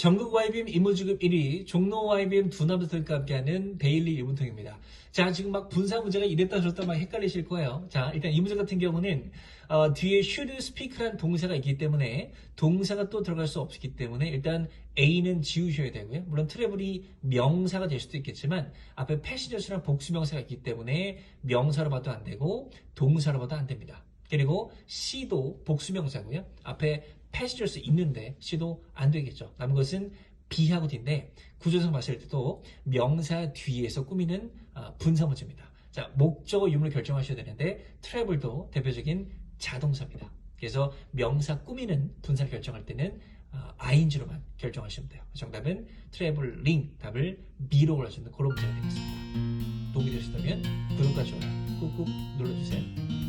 전국 YBM 임무지급 1위, 종로 YBM 두 남자들과 함께하는 데일리 일문통입니다. 자, 지금 막 분사 문제가 이랬다 저랬다 막 헷갈리실 거예요. 자, 일단 이 문제 같은 경우는 어, 뒤에 should speak라는 동사가 있기 때문에 동사가 또 들어갈 수 없기 때문에 일단 A는 지우셔야 되고요. 물론 트래블이 명사가 될 수도 있겠지만 앞에 passengers랑 복수명사가 있기 때문에 명사로 봐도 안 되고 동사로 봐도 안 됩니다. 그리고 C도 복수명사고요. 앞에 passengers 있는데 C도 안 되겠죠. 남은 것은 B하고 D인데 구조상 봤을 때도 명사 뒤에서 꾸미는 아, 분사 문제입니다. 자, 목적어 유무를 결정하셔야 되는데 travel도 대표적인 자동사입니다. 그래서 명사 꾸미는 분사를 결정할 때는 아, ing로만 결정하시면 돼요. 정답은 traveling 답을 B로 골라주는 그런 문제가 되겠습니다. 도움이 되셨다면 구독과 좋아요 꾹꾹 눌러주세요.